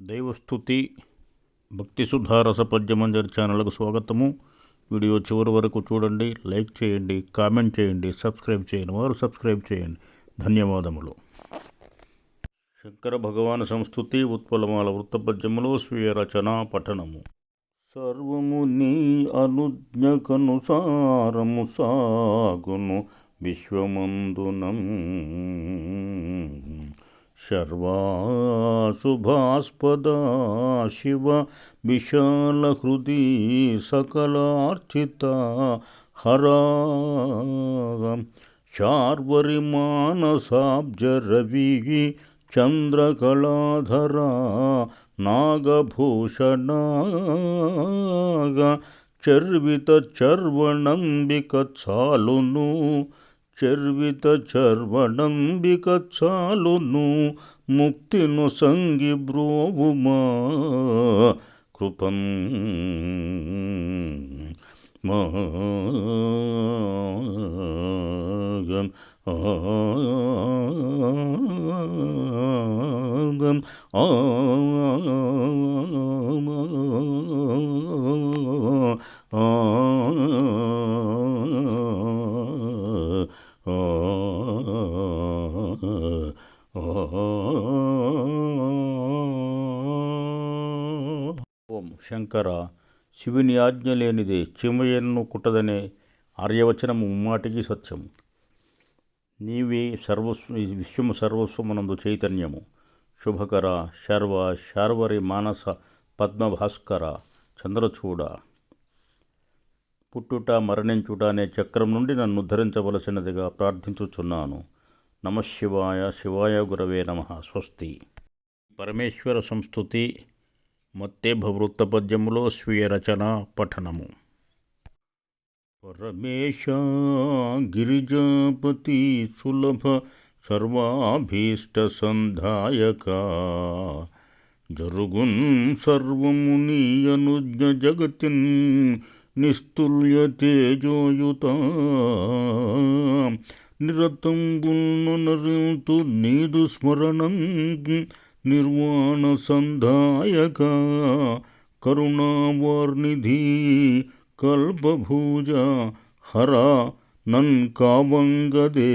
దైవస్థుతి భక్తి సుధారస పద్యమంజరి ఛానల్కు స్వాగతము. వీడియో చివరి వరకు చూడండి లైక్ చేయండి కామెంట్ చేయండి సబ్స్క్రైబ్ చేయని వారు సబ్స్క్రైబ్ చేయండి. ధన్యవాదములు. శంకర భగవాన్ సంస్థుతి ఉత్పలమాల వృత్తపద్యములో స్వీయ రచన పఠనము. సర్వము నీ అనుజ్ఞకనుసారము సాగును విశ్వమందునం शर्वाशुभास्पदा शिव विशालहृदि सकलार्चिता हरागं चार्वरिमानसाब्जरवि चन्द्रकलाधरा नागभूषणाग चर्वितचर्वणम्बिकत्सालुनु చర్విత చర్వడంబిక చాలును ముక్తిను సంగి బ్రోవుమా. కృపం మాగం ఆగం ఆ శంకర శివుని ఆజ్ఞ లేనిదే చిమయన్ను కుట్టదనే ఆర్యవచనము ముమ్మాటికి సత్యం నీవే సర్వస్వ విశ్వము సర్వస్వమునందు చైతన్యము. శుభకర శర్వ శార్వరి మానస పద్మభాస్కర చంద్రచూడ. పుట్టుట మరణించుట అనే చక్రం నుండి నన్ను ఉద్ధరించవలసినదిగా ప్రార్థించుచున్నాను. నమశివాయ శివాయ గురవే నమ. స్వస్తి. పరమేశ్వర సంస్థుతి మత్తేభ వృత్తపద్యములో స్వీయ రచన పఠనము. పరమేశ గిరిజాపతి సులభ సర్వాభీష్ట సంధాయక జరుగున్ సర్వము నీ అనుజ్ఞ జగతిన్ నిస్తుల్య తేజోయుత నిరతంబుల్ను నరింతు నీదు స్మరణం निर्वाणसन्धायका करुणावर्निधि कल्पभूजा हरा नन्कावङ्गदे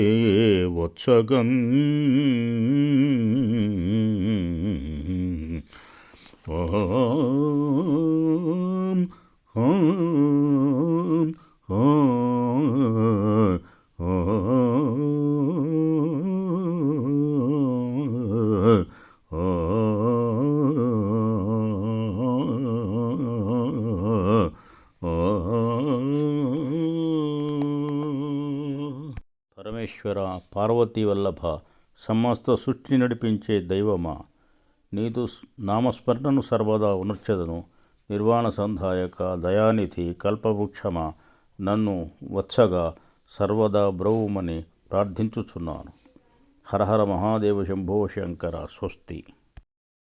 वत्सगन् ओ పరమేశ్వర పార్వతీ వల్లభ సమస్త సృష్టి నడిపించే దైవమా? నీదు నామస్మరణను సర్వదా ఉనర్చదను. నిర్వాణ సంధాయక దయానిధి కల్పవృక్షమ? నన్ను వచ్చగా సర్వదా బ్రవుమని ప్రార్థించుచున్నాను. హరహర మహాదేవ శంభో శంకర స్వస్తి.